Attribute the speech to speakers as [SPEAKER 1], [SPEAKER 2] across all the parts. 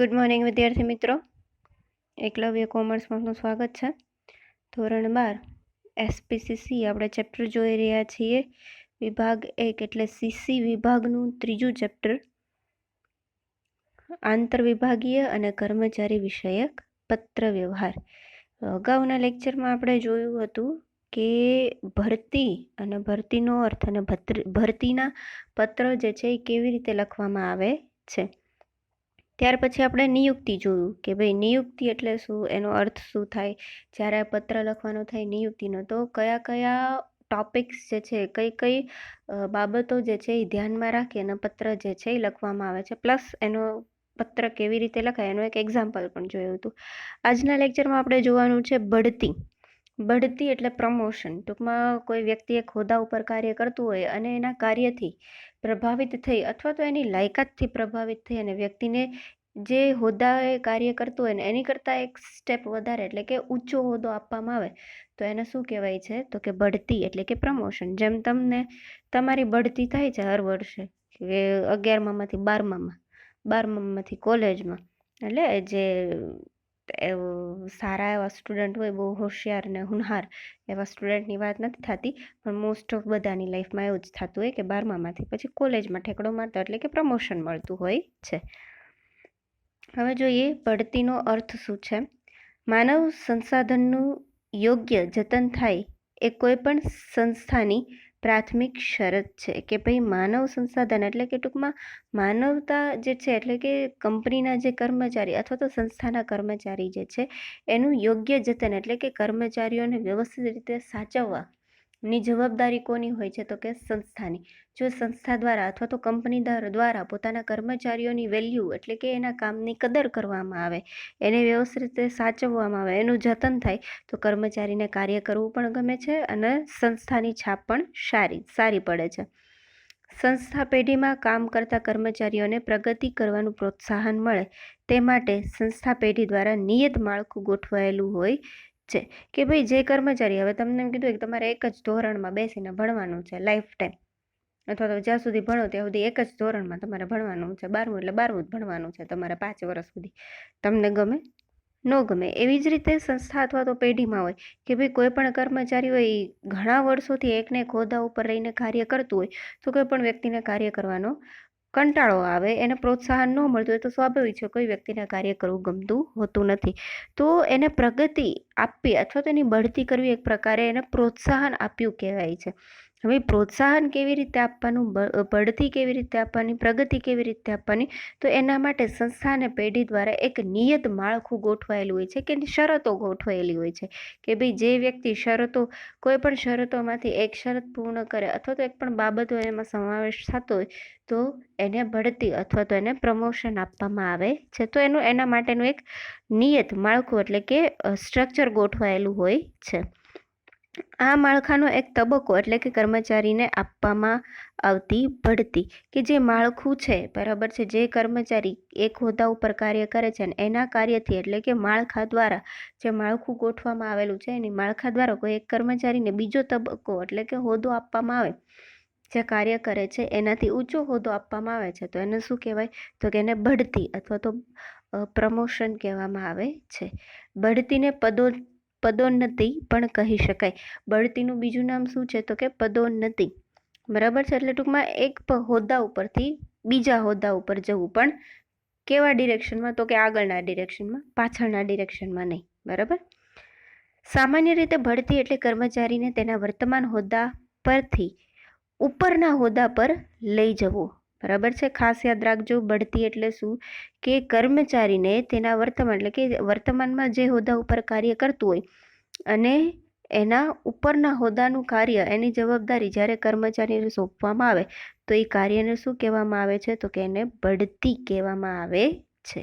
[SPEAKER 1] Good morning વિદ્યાર્થી મિત્રો. એકલવ્ય કોમર્સમાં આપનું સ્વાગત છે. ધોરણ બાર એસપીસીસી આપણે ચેપ્ટર જોઈ રહ્યા છીએ. વિભાગ એક એટલે સીસી વિભાગનું ત્રીજું ચેપ્ટર આંતરવિભાગીય અને કર્મચારી વિષયક પત્ર વ્યવહાર અગાઉના લેક્ચરમાં આપણે જોયું હતું કે ભરતી અને ભરતીનો અર્થ અને ભરતીના પત્ર જે છે એ કેવી રીતે લખવામાં આવે છે. ત્યાર પછી આપણે નિયુક્તિ જોયું કે ભાઈ નિયુક્તિ એટલે શું? એનો અર્થ શું થાય? જ્યારે પત્ર લખવાનો થાય નિયુક્તિનો, તો કયા કયા ટોપિક્સ જે છે, કઈ કઈ બાબતો જે છે એ ધ્યાનમાં રાખી અને પત્ર જે છે એ લખવામાં આવે છે. પ્લસ એનો પત્ર કેવી રીતે લખાય? એનું એક એક્ઝામ્પલ પણ જોયું હતું. આજના લેક્ચરમાં આપણે જોવાનું છે બઢતી. બઢતી એટલે પ્રમોશન ટૂંકમાં કોઈ વ્યક્તિ એક હોદ્દા ઉપર કાર્ય કરતું હોય અને એના કાર્યથી પ્રભાવિત થઈ અથવા તો એની લાયકાતથી પ્રભાવિત થઈ અને વ્યક્તિને જે હોદ્દાએ કાર્ય કરતું હોય ને એની કરતાં એક સ્ટેપ વધારે એટલે કે ઊંચો હોદ્દો આપવામાં આવે, તો એને શું કહેવાય છે? તો કે બઢતી એટલે કે પ્રમોશન જેમ તમને તમારી બઢતી થાય છે હર વર્ષે, કે અગિયારમામાંથી બારમામાં, બારમામાંથી કોલેજમાં એટલે જે સારા એવા સ્ટુડન્ટ હોય બહુ હોશિયાર ને હુનહાર એવા સ્ટુડન્ટની વાત નથી થતી, પણ મોસ્ટ ઓફ બધાની લાઈફમાં એવું જ થતું હોય કે બારમામાંથી પછી કોલેજમાં ઠેકડો મારતો એટલે કે પ્રમોશન મળતું હોય છે. હવે જોઈએ બઢતીનો અર્થ શું છે? માનવ સંસાધનનું યોગ્ય જતન થાય એ કોઈ પણ સંસ્થાની પ્રાથમિક શરત છે કે ભાઈ માનવ સંસાધન એટલે કે ટૂંકમાં માનવતા જે છે એટલે કે કંપનીના જે કર્મચારી અથવા તો સંસ્થાના કર્મચારી જે છે એનું યોગ્ય જતન એટલે કે કર્મચારીઓને વ્યવસ્થિત રીતે સાચવવા ની જવાબદારી કોની હોય છે? તો કે સંસ્થાની. જો સંસ્થા દ્વારા અથવા તો કંપની દ્વારા પોતાના કર્મચારીઓની વેલ્યુ એટલે કે એના કામની કદર કરવામાં આવે, એને વ્યવસ્થિત રીતે સાચવવામાં આવે, એનું જતન થાય, તો કર્મચારીને કાર્ય કરવું પણ ગમે છે અને સંસ્થાની છાપ પણ સારી સારી પડે છે. સંસ્થા પેઢીમાં કામ કરતા કર્મચારીઓને પ્રગતિ કરવાનું પ્રોત્સાહન મળે, તે માટે સંસ્થા પેઢી દ્વારા નિયત માળખું ગોઠવાયેલું હોય છે કે ભાઈ જે કર્મચારી, હવે તમને એમ કીધું કે તમારે એક જ ધોરણમાં બેસીને ભણવાનું છે લાઈફ ટાઈમ અથવા તો જ્યાં સુધી ભણો ત્યાં સુધી એક જ ધોરણમાં તમારે ભણવાનું છે, બારમું એટલે બારમું જ ભણવાનું છે તમારે પાંચ વર્ષ સુધી. તમને ગમે? ન ગમે? એવી જ રીતે સંસ્થા અથવા તો પેઢીમાં હોય કે ભાઈ કોઈ પણ કર્મચારી હોય એ ઘણા વર્ષોથી એકને એક હોદ્દા ઉપર રહીને કાર્ય કરતું હોય, તો કોઈ પણ વ્યક્તિને કાર્ય કરવાનો કંટાળો આવે, એને પ્રોત્સાહન ન મળતું હોય તો સ્વાભાવિક છે, કોઈ વ્યક્તિને કાર્ય કરવું ગમતું હોતું નથી. તો એને પ્રગતિ આપવી અથવા તો એની બઢતી કરવી એક પ્રકારે એને પ્રોત્સાહન આપ્યું કહેવાય છે. હવે પ્રોત્સાહન કેવી રીતે આપવાનું? બઢતી કેવી રીતે આપવાની? પ્રગતિ કેવી રીતે આપવાની? તો એના માટે સંસ્થા અને પેઢી દ્વારા એક નિયત માળખું ગોઠવાયેલું હોય છે કે શરતો ગોઠવાયેલી હોય છે. કે ભાઈ જે વ્યક્તિ શરતો, કોઈ પણ શરતોમાંથી એક શરત પૂર્ણ કરે અથવા તો એક પણ બાબતો એમાં સમાવેશ થતો હોય, તો એને બઢતી અથવા તો એને પ્રમોશન આપવામાં આવે છે. તો એનું, એના માટેનું એક નિયત માળખું એટલે કે સ્ટ્રક્ચર ગોઠવાયેલું હોય છે. આ માળખાનો એક તબક્કો એટલે કે કર્મચારીને આપવામાં આવતી બઢતી કે જે માળખું છે, બરાબર છે? જે કર્મચારી એક હોદ્દા ઉપર કાર્ય કરે છે અને એના કાર્યથી એટલે કે માળખા દ્વારા જે માળખું ગોઠવામાં આવેલું છે, એની માળખા દ્વારા કોઈ એક કર્મચારીને બીજો તબક્કો એટલે કે હોદ્દો આપવામાં આવે, જે કાર્ય કરે છે, એનાથી ઊંચો હોદ્દો આપવામાં આવે છે, તો એને શું કહેવાય? તો કે એને બઢતી અથવા તો પ્રમોશન કહેવામાં આવે છે. બઢતીને પદો પદોન્નતિ પણ કહી શકાય. બઢતીનું બીજું નામ શું છે? તો કે પદોન્નતિ બરાબર છે? એટલે ટૂંકમાં એક હોદ્દા ઉપરથી બીજા હોદ્દા ઉપર જવું. પણ કેવા ડિરેક્શનમાં? તો કે આગળના ડિરેક્શનમાં, પાછળના ડિરેક્શનમાં નહીં. બરાબર? સામાન્ય રીતે ભરતી એટલે કર્મચારીને તેના વર્તમાન હોદ્દા પરથી ઉપરના હોદ્દા પર લઈ જવો. બરાબર છે? ખાસ યાદ રાખજો, બઢતી એટલે શું? કે કર્મચારીને તેના વર્તમાન, એટલે કે વર્તમાનમાં જે હોદ્દા ઉપર કાર્ય કરતું હોય અને એના ઉપરના હોદ્દાનું કાર્ય, એની જવાબદારી જ્યારે કર્મચારીને સોંપવામાં આવે, તો એ કાર્યને શું કહેવામાં આવે છે? તો કે એને બઢતી કહેવામાં આવે છે.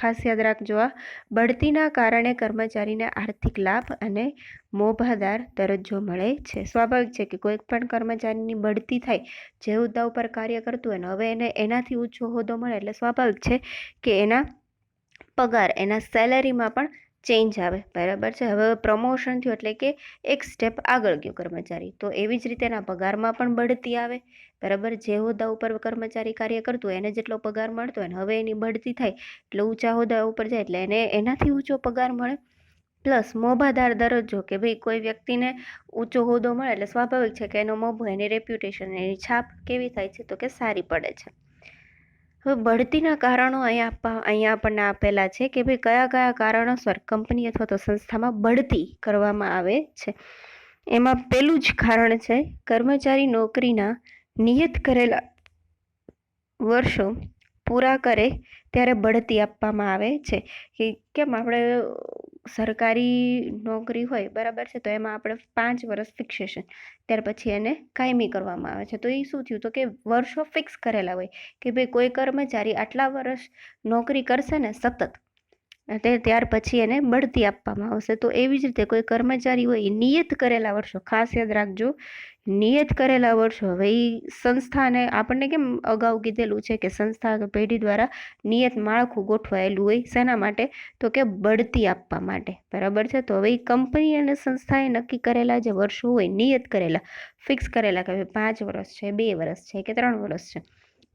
[SPEAKER 1] ખાસ યાદ રાખજો આ. બઢતીના કારણે કર્મચારીને આર્થિક લાભ અને મોભાદાર દરજ્જો મળે છે. સ્વાભાવિક છે કે કોઈ પણ કર્મચારીની બઢતી થાય, જે હોદ્દા ઉપર કાર્ય કરતું હોય ને, હવે એને એનાથી ઊંચો હોદ્દો મળે એટલે સ્વાભાવિક છે કે એના પગાર, એના સેલેરીમાં પણ ચેન્જ આવે. બરાબર છે? હવે પ્રમોશન થયું એટલે કે એક સ્ટેપ આગળ ગયો કર્મચારી. તો એવી જ રીતે એના પગારમાં પણ બઢતી આવે. બરાબર? જે હોદ્દા ઉપર કર્મચારી કાર્ય કરતું એને જેટલો પગાર મળતો હોય ને, હવે એની બઢતી થાય એટલે ઊંચા હોદ્દા ઉપર જાય એટલે એને એનાથી ઊંચો પગાર મળે. પ્લસ મોભાદાર દરજ્જો કે ભાઈ કોઈ વ્યક્તિને ઊંચો હોદ્દો મળે એટલે સ્વાભાવિક છે કે એનો મોભો, એની રેપ્યુટેશન એની છાપ કેવી થાય છે તો કે સારી પડે છે. હવે બઢતીના કારણો અહીંયા અહીંયા આપણને આપેલા છે કે ભાઈ કયા કયા કારણોસર કંપની અથવા તો સંસ્થામાં બઢતી કરવામાં આવે છે. એમાં પહેલું જ કારણ છે, કર્મચારી નોકરીના નિયત કરેલા વર્ષો પૂરા કરે ત્યારે બઢતી આપવામાં આવે છે. કે કેમ? આપણે સરકારી નોકરી હોય, બરાબર છે, તો એમાં આપણે પાંચ વર્ષ ફિક્સેશન, ત્યાર પછી એને કાયમી કરવામાં આવે છે. તો એ શું થયું? તો કે વર્ષો ફિક્સ કરેલા હોય, કે ભાઈ કોઈ કર્મચારી આટલા વર્ષ નોકરી કરશે ને, સતત તે ત્યાર પછી એને બઢતી આપવામાં આવશે. તો એવી જ રીતે કોઈ કર્મચારી હોય નિયત કરેલા વર્ષો, ખાસ યાદ રાખજો, નિયત કરેલા વર્ષો, હવે એ સંસ્થાને આપણને કેમ અગાઉ કીધેલું છે કે સંસ્થા પેઢી દ્વારા નિયત માળખું ગોઠવાયેલું હોય શેના માટે? તો કે બઢતી આપવા માટે. બરાબર છે? તો હવે એ કંપની અને સંસ્થાએ નક્કી કરેલા જે વર્ષો હોય નિયત કરેલા, ફિક્સ કરેલા કે ભાઈ પાંચ વર્ષ છે, બે વર્ષ છે કે ત્રણ વર્ષ છે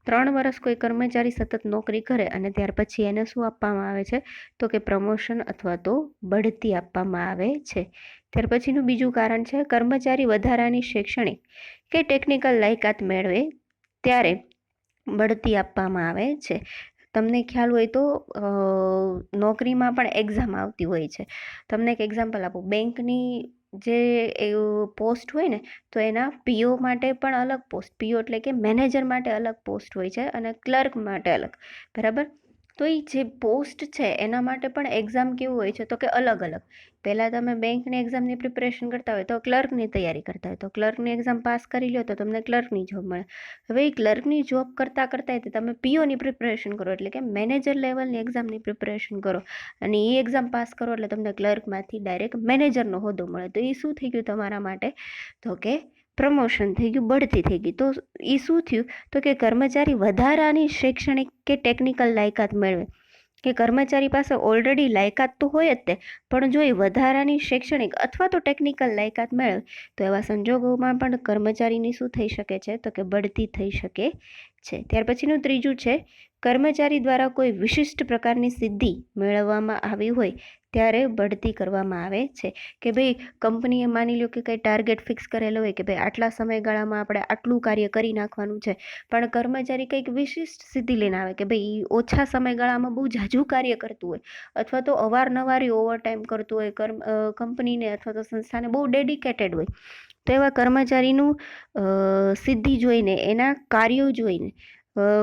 [SPEAKER 1] ત્રણ વર્ષ કોઈ કર્મચારી સતત નોકરી કરે અને ત્યાર પછી એને શું આપવામાં આવે છે? તો કે પ્રમોશન અથવા તો બઢતી આપવામાં આવે છે. ત્યાર પછીનું બીજું કારણ છે કર્મચારી વધારાની શૈક્ષણિક કે ટેકનિકલ લાયકાત મેળવે ત્યારે બઢતી આપવામાં આવે છે. તમને ખ્યાલ હોય તો નોકરીમાં પણ એક્ઝામ આવતી હોય છે. તમને એક એક્ઝામ્પલ આપું. બેંકની જે પોસ્ટ હોય ને, તો એના પીઓ માટે પણ અલગ પોસ્ટ, પીઓ એટલે કે મેનેજર માટે અલગ પોસ્ટ હોય છે અને ક્લર્ક માટે અલગ, બરાબર? તો એ જે પોસ્ટ છે, એના માટે પણ એક્ઝામ કેવું હોય છે, તો કે અલગ અલગ. પહેલાં તમે બેંકની એક્ઝામની પ્રિપરેશન કરતા હોય તો ક્લર્કની તૈયારી કરતા હોય. તો ક્લર્કની એક્ઝામ પાસ કરી લો તો તમને ક્લર્કની જોબ મળે. હવે એ ક્લર્કની જોબ કરતાં કરતાં તમે પીઓની પ્રિપરેશન કરો, એટલે કે મેનેજર લેવલની એક્ઝામની પ્રિપરેશન કરો. અને એ એક્ઝામ પાસ કરો એટલે તમને ક્લર્કમાંથી ડાયરેક્ટ મેનેજરનો હોદ્દો મળે. તો એ શું થઈ ગયું તમારા માટે? તો કે પ્રમોશન થઈ ગયું, બઢતી થઈ ગઈ. તો એ શું થયું? તો કે કર્મચારી વધારાની શૈક્ષણિક કે ટેકનિકલ લાયકાત મેળવે. કે કર્મચારી પાસે ઓલરેડી લાયકાત તો હોય જ તે, પણ જો એ વધારાની શૈક્ષણિક અથવા તો ટેકનિકલ લાયકાત મેળવે, તો એવા સંજોગોમાં પણ કર્મચારીની શું થઈ શકે છે? તો કે બઢતી થઈ શકે છે. ત્યાર પછીનું ત્રીજું છે, કર્મચારી દ્વારા કોઈ વિશિષ્ટ પ્રકારની સિદ્ધિ મેળવવામાં આવી હોય ત્યારે બઢતી કરવામાં આવે છે કે ભાઈ કંપનીએ માની લો કે કંઈ ટાર્ગેટ ફિક્સ કરેલો હોય કે ભાઈ આટલા સમયગાળામાં આપણે આટલું કાર્ય કરી નાખવાનું છે, પણ કર્મચારી કંઈક વિશિષ્ટ સિદ્ધિ લઈને આવે કે ભાઈ ઓછા સમયગાળામાં બહુ ઝાઝું કાર્ય કરતું હોય, અથવા તો અવારનવાર ઓવરટાઈમ કરતું હોય, કર્મ કંપનીને અથવા તો સંસ્થાને બહુ ડેડિકેટેડ હોય, તો એવા કર્મચારીનું સિદ્ધિ જોઈને, એના કાર્યો જોઈને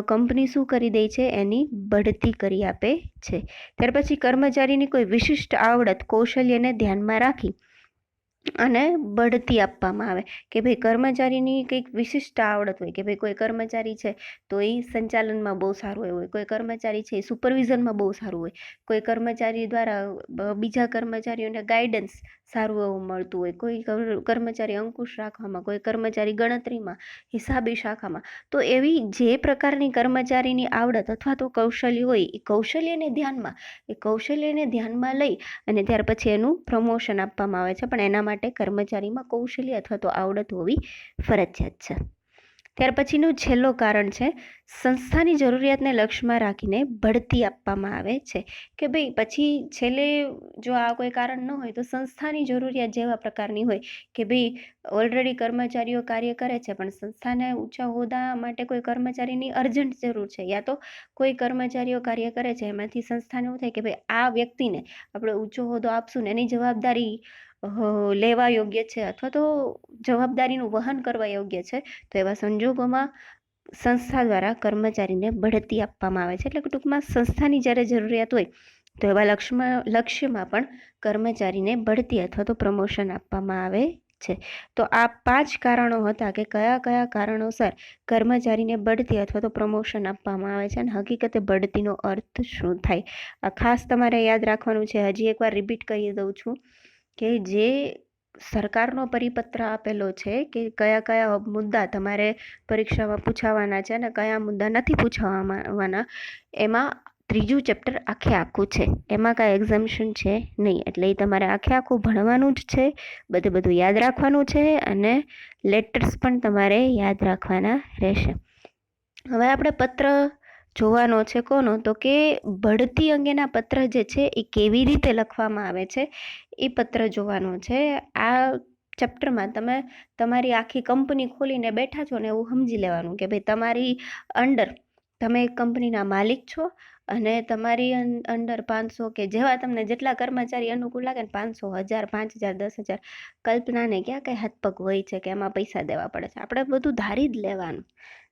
[SPEAKER 1] કંપની શું કરી દે છે? એની બઢતી કરી આપે છે. ત્યાર પછી કર્મચારીની કોઈ વિશિષ્ટ આવડત કૌશલ્યને ધ્યાનમાં રાખી અને બઢતી આપવામાં આવે. કે ભાઈ કર્મચારીની કંઈક વિશિષ્ટ આવડત હોય, કે ભાઈ કોઈ કર્મચારી છે તો એ સંચાલનમાં બહુ સારું હોય, કોઈ કર્મચારી છે એ સુપરવિઝનમાં બહુ સારું હોય, કોઈ કર્મચારી દ્વારા બીજા કર્મચારીઓને ગાઈડન્સ સારું એવું મળતું હોય, કોઈ કર્મચારી અંકુશ રાખવામાં, કોઈ કર્મચારી ગણતરીમાં, હિસાબી શાખામાં, તો એવી જે પ્રકારની કર્મચારીની આવડત અથવા તો કૌશલ્ય હોય એ કૌશલ્યને ધ્યાનમાં, એ કૌશલ્યને ધ્યાનમાં લઈ અને ત્યાર પછી એનું પ્રમોશન આપવામાં આવે છે. પણ એના માટે કર્મચારીમાં કૌશલ્ય અથવા તો આવડત હોવી ફરજિયાત છે. ત્યાર પછીનું છેલ્લું કારણ છે, સંસ્થાની જરૂરિયાતને લક્ષ્યમાં રાખીને બઢતી આપવામાં આવે છે. કે ભાઈ પછી છેલ્લે જો આ કોઈ કારણ ન હોય તો સંસ્થાની જરૂરિયાત જેવા પ્રકારની હોય કે ભાઈ ઓલરેડી કર્મચારીઓ કાર્ય કરે છે, પણ સંસ્થાને ઊંચા હોદ્દા માટે કોઈ કર્મચારીની અર્જન્ટ જરૂર છે યા તો કોઈ કર્મચારીઓ કાર્ય કરે છે, એમાંથી સંસ્થાને એવું થાય કે ભાઈ આ વ્યક્તિને આપણે ઊંચો હોદ્દો આપશું ને એની જવાબદારી લેવા યોગ્ય છે અથવા તો જવાબદારીનું વહન કરવા યોગ્ય છે, તો એવા સંજોગોમાં સંસ્થા દ્વારા કર્મચારીને બઢતી આપવામાં આવે છે. એટલે કે ટૂંકમાં સંસ્થાની જ્યારે જરૂરિયાત હોય, તો એવા લક્ષ્યમાં લક્ષ્યમાં પણ કર્મચારીને બઢતી અથવા તો પ્રમોશન આપવામાં આવે છે. તો આ પાંચ કારણો હતા કે કયા કયા કારણોસર કર્મચારીને બઢતી અથવા તો પ્રમોશન આપવામાં આવે છે અને હકીકતે બઢતીનો અર્થ શું થાય? આ ખાસ તમારે યાદ રાખવાનું છે. હજી એકવાર રિપીટ કરી દઉં છું. કે જે સરકારનો પરિપત્ર આપેલો છે કે કયા કયા મુદ્દા તમારે પરીક્ષામાં પૂછાવાના છે અને કયા મુદ્દા નથી પૂછાવાના એમાં ત્રીજું ચેપ્ટર આખે આખું છે. એમાં કાંઈ એક્ઝામ્શન છે નહીં. એટલે એ તમારે આખે આખું ભણવાનું જ છે, બધું બધું યાદ રાખવાનું છે અને લેટર્સ પણ તમારે યાદ રાખવાના રહેશે. હવે આપણે પત્ર જોવાનો છે કોનો? તો કે બઢતી અંગેના પત્ર જે છે, એ કેવી રીતે લખવામાં આવે છે, એ પત્ર જોવાનો છે. આ ચેપ્ટરમાં તમે તમારી આખી કંપની ખોલીને બેઠા છો ને એવું સમજી લેવાનું કે ભાઈ તમારી અંડર તમે કંપનીના માલિક છો અને તમારી અંડર પાંચસો કે જેવા તમને જેટલા કર્મચારી અનુકૂળ લાગે ને પાંચસો હજાર, પાંચ હજાર, દસ હજાર કલ્પનાને ક્યાં કંઈ હાથપગ હોય છે કે એમાં પૈસા દેવા પડે છે. આપણે બધું ધારી જ લેવાનું.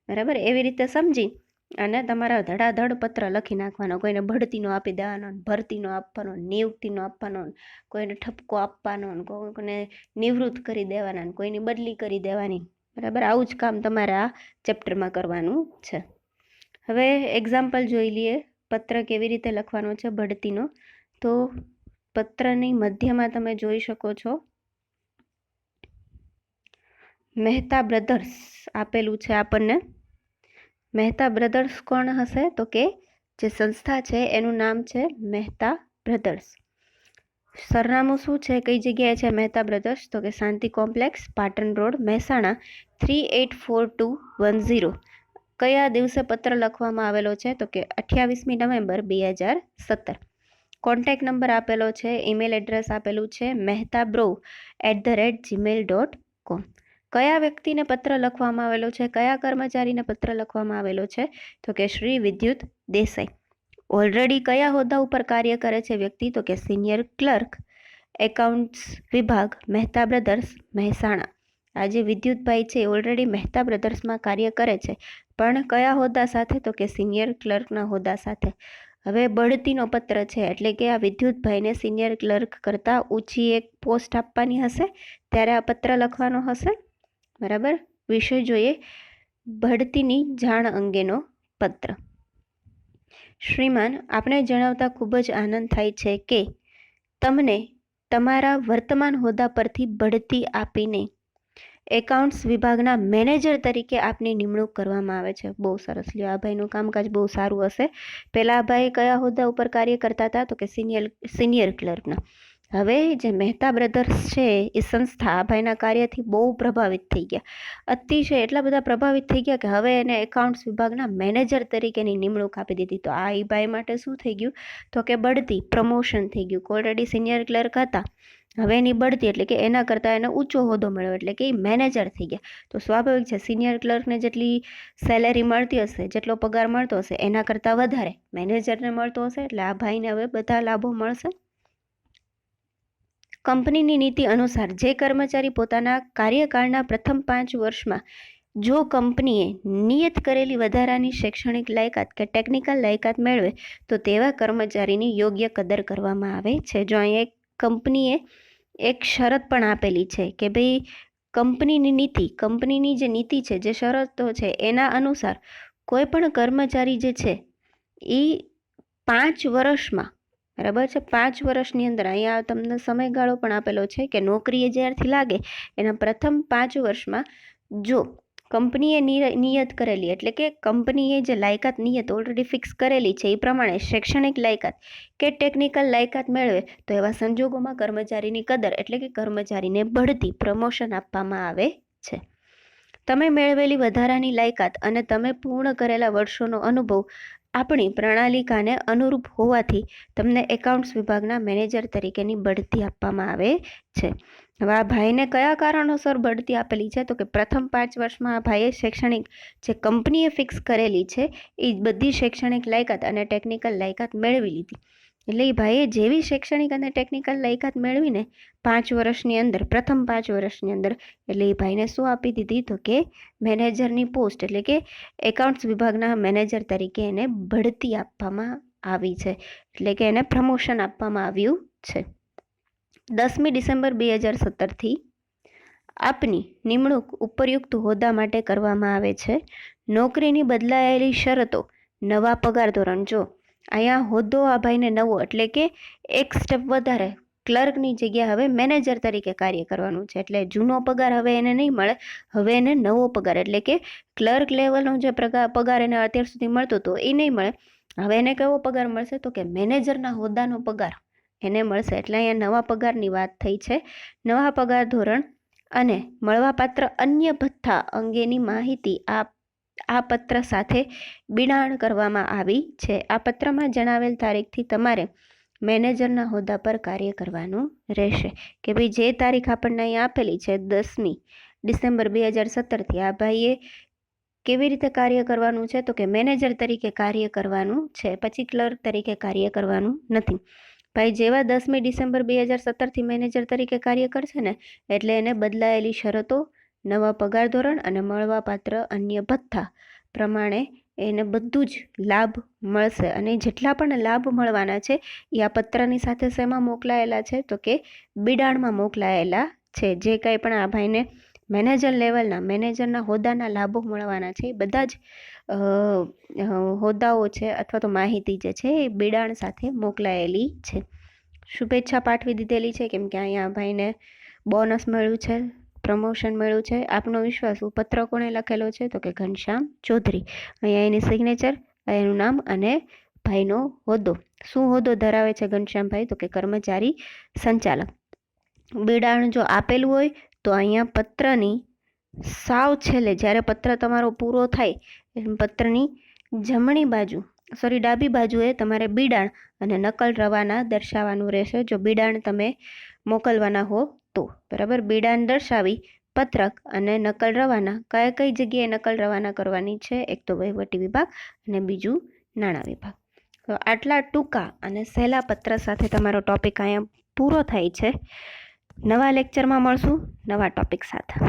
[SPEAKER 1] બરાબર? એવી રીતે સમજી અને તમારા ધડાધડ પત્ર લખી નાખવાનો, કોઈને ભડતીનો આપી દેવાનો ભરતીનો આપવાનો નિયુક્તિનો આપવાનો કોઈને ઠપકો આપવાનો કોઈને નિવૃત્ત કરી દેવાના કોઈની બદલી કરી દેવાની. બરાબર? આવું જ કામ તમારે આ ચેપ્ટરમાં કરવાનું છે. હવે એક્ઝામ્પલ જોઈ લઈએ. પત્ર કેવી રીતે લખવાનો છે, ભડતીનો? તો પત્રની મધ્યમાં તમે જોઈ શકો છો. મહેતા બ્રધર્સ આપેલું છે આપણને. મહેતા બ્રધર્સ કોણ હશે? તો કે જે સંસ્થા છે, એનું નામ છે મહેતા બ્રધર્સ. સરનામું શું છે? કઈ જગ્યાએ છે મહેતા બ્રધર્સ? તો કે Shanti complex, Patan road, Mehsana, three eight four two one zero. કયા દિવસે પત્ર લખવામાં આવેલો છે? તો કે અઠ્યાવીસમી નવેમ્બર બે હજાર સત્તર. કોન્ટેક્ટ નંબર આપેલો છે, ઈમેલ એડ્રેસ આપેલું છે, Mehta bro at the rate Gmail dot com કયા વ્યક્તિને પત્ર લખવામાં આવેલો છે? કયા કર્મચારીને પત્ર લખવામાં આવેલો છે? તો કે શ્રી વિદ્યુત દેસાઈ. ઓલરેડી કયા હોદ્દા ઉપર કાર્ય કરે છે વ્યક્તિ? તો કે સિનિયર ક્લર્ક, એકાઉન્ટ્સ વિભાગ, મહેતા બ્રધર્સ, મહેસાણા. આજે વિદ્યુતભાઈ છે ઓલરેડી મહેતા બ્રધર્સમાં કાર્ય કરે છે. પણ કયા હોદ્દા સાથે? તો કે સિનિયર ક્લર્કના હોદ્દા સાથે. હવે બઢતીનો પત્ર છે, એટલે કે આ વિદ્યુતભાઈને સિનિયર ક્લર્ક કરતાં ઊંચી એક પોસ્ટ આપવાની હશે? ત્યારે આ પત્ર લખવાનો હશે? બરાબર? વિષય જોઈએ ભડતીની જાણ અંગેનો પત્ર. શ્રીમાન, આપણે જણાવતા ખૂબ જ આનંદ થાય છે કે તમને તમારા વર્તમાન હોદ્દા પરથી બઢતી આપીને એકાઉન્ટ્સ વિભાગના મેનેજર તરીકે આપની નિમણૂક કરવામાં આવે છે. બહુ સરસ. લ્યો, આ ભાઈનું કામકાજ બહુ સારું હશે. પહેલાં આ ભાઈ કયા હોદ્દા ઉપર કાર્ય કરતા હતા? તો કે સિનિયર સિનિયર ક્લર્કના. હવે જે મહેતા બ્રધર્સ છે, એ સંસ્થા આ ભાઈના કાર્યથી બહુ પ્રભાવિત થઈ ગયા. અતિશય એટલા બધા પ્રભાવિત થઈ ગયા કે હવે એને એકાઉન્ટ્સ વિભાગના મેનેજર તરીકેની નિમણૂક આપી દીધી. તો આ ભાઈ માટે શું થઈ ગયું? તો કે બઢતી પ્રમોશન થઈ ગયું. ઓલરેડી સિનિયર ક્લર્ક હતા. હવે એની બઢતી એટલે કે એના કરતાં એને ઊંચો હોદ્દો મળ્યો એટલે કે એ મેનેજર થઈ ગયા. તો સ્વાભાવિક છે સિનિયર ક્લર્કને જેટલી સેલેરી મળતી હશે, જેટલો પગાર મળતો હશે, એના કરતાં વધારે મેનેજરને મળતો હશે એટલે આ ભાઈને હવે બધા લાભો મળશે. કંપનીની નીતિ અનુસાર જે કર્મચારી પોતાના કાર્યકાળના પ્રથમ પાંચ વર્ષમાં જો કંપનીએ નિયત કરેલી વધારાની શૈક્ષણિક લાયકાત કે ટેકનિકલ લાયકાત મેળવે, તો તેવા કર્મચારીની યોગ્ય કદર કરવામાં આવે છે. જો અહીંયા એક કંપનીએ એક શરત પણ આપેલી છે કે ભાઈ કંપનીની નીતિ, કંપનીની જે નીતિ છે, જે શરતો છે, એના અનુસાર કોઈ પણ કર્મચારી જે છે એ પાંચ વર્ષમાં બરાબર છે? પાંચ વર્ષની અંદર અહીંયા તમને સમયગાળો પણ આપેલો છે કે નોકરીએ જ્યારથી લાગે, એના પ્રથમ પાંચ વર્ષમાં જો કંપનીએ નિયત કરેલી એટલે કે કંપનીએ જે લાયકાત નિયત ઓલરેડી ફિક્સ કરેલી છે એ પ્રમાણે શૈક્ષણિક લાયકાત કે ટેકનિકલ લાયકાત મેળવે, તો એવા સંજોગોમાં કર્મચારીની કદર એટલે કે કર્મચારીને બઢતી પ્રમોશન આપવામાં આવે છે. તમે મેળવેલી વધારાની લાયકાત અને તમે પૂર્ણ કરેલા વર્ષોનો અનુભવ આપણી પ્રણાલિકાને અનુરૂપ હોવાથી તમને એકાઉન્ટ્સ વિભાગના મેનેજર તરીકેની બઢતી આપવામાં આવે છે. હવે આ ભાઈને કયા કારણોસર બઢતી આપેલી છે? તો કે પ્રથમ પાંચ વર્ષમાં આ ભાઈએ શૈક્ષણિક જે કંપનીએ ફિક્સ કરેલી છે, એ બધી શૈક્ષણિક લાયકાત અને ટેકનિકલ લાયકાત મેળવી લીધી. એટલે એ ભાઈએ જેવી શૈક્ષણિક અને ટેકનિકલ લાયકાત મેળવીને પાંચ વર્ષની અંદર, પ્રથમ પાંચ વર્ષની અંદર, એટલે એ ભાઈને શું આપી દીધી? તો કે મેનેજરની પોસ્ટ એટલે કે એકાઉન્ટ્સ વિભાગના મેનેજર તરીકે એને બઢતી આપવામાં આવી છે. એટલે કે એને પ્રમોશન આપવામાં આવ્યું છે. દસમી ડિસેમ્બર બે હજાર સત્તરથી આપની નિમણૂક ઉપરયુક્ત હોદ્દા માટે કરવામાં આવે છે. નોકરીની બદલાયેલી શરતો, નવા પગાર ધોરણ. જો અહીંયા હોદ્દો આ ભાઈને નવો, એટલે કે એક સ્ટેપ વધારે. ક્લર્કની જગ્યા હવે મેનેજર તરીકે કાર્ય કરવાનું છે, એટલે જૂનો પગાર હવે એને નહીં મળે, હવે એને નવો પગાર, એટલે કે ક્લર્ક લેવલનો જે પગાર એને અત્યાર સુધી મળતો હતો એ નહીં મળે. હવે એને કેવો પગાર મળશે? તો કે મેનેજરના હોદ્દાનો પગાર એને મળશે, એટલે અહીંયા નવા પગારની વાત થઈ છે. નવા પગાર ધોરણ અને મળવાપાત્ર અન્ય ભથ્થા અંગેની માહિતી આ આ પત્ર સાથે બિડાણ કરવામાં આવી છે. આ પત્રમાં જણાવેલ તારીખથી તમારે મેનેજરના હોદ્દા પર કાર્ય કરવાનું રહેશે કે ભાઈ જે તારીખ આપણને અહીંયા આપેલી છે દસમી ડિસેમ્બર બે હજાર સત્તરથી, આ ભાઈએ કેવી રીતે કાર્ય કરવાનું છે? તો કે મેનેજર તરીકે કાર્ય કરવાનું છે, પછી ક્લર્ક તરીકે કાર્ય કરવાનું નથી. ભાઈ જેવા દસમી ડિસેમ્બર બે હજાર સત્તરથી મેનેજર તરીકે કાર્ય કરશે ને, એટલે એને બદલાયેલી શરતો નવા પગાર ધોરણ અને મળવાપાત્ર અન્ય ભથ્થા પ્રમાણે એને બધું જ લાભ મળશે. અને જેટલા પણ લાભ મળવાના છે, એ આ પત્રની સાથે શેમાં મોકલાયેલા છે? તો કે બિડાણમાં મોકલાયેલા છે. જે કંઈ પણ આ ભાઈને મેનેજર લેવલના, મેનેજરના હોદ્દાના લાભો મળવાના છે. એ બધા જ હોદ્દાઓ છે અથવા તો માહિતી જે છે, એ બિડાણ સાથે મોકલાયેલી છે. શુભેચ્છા પાઠવી દીધેલી છે? કેમ કે અહીંયા ભાઈને બોનસ મળ્યું છે. પ્રમોશન મળ્યું છે. આપનો વિશ્વાસ પત્ર કોણે લખેલો છે તો કે ઘનશ્યામ ચૌધરી. અહીંયા એની સિગ્નેચર એનું નામ અને ભાઈનો હોદ્દો. શું હોદ્દો ધરાવે છે ઘનશ્યામભાઈ? તો કે કર્મચારી સંચાલક. બિડાણ જો આપેલું હોય તો અહીંયા પત્રની સાવ છેલ્લે, જ્યારે પત્ર તમારો પૂરો થાય પત્રની જમણી બાજુ સોરી ડાબી બાજુએ તમારે બિડાણ અને નકલ રવાના દર્શાવવાનું રહેશે. જો બિડાણ તમે મોકલવાના હો તો, બરાબર? બિડાણ દર્શાવી પત્રક અને નકલ રવાના. કયા કઈ જગ્યાએ નકલ રવાના કરવાની છે? એક તો વહીવટી વિભાગ અને બીજું નાણાં વિભાગ. તો આટલા ટૂંકા અને સહેલા પત્ર સાથે તમારો ટોપિક અહીંયા પૂરો થાય છે. નવા લેક્ચરમાં મળશું. નવા ટોપિક સાથે.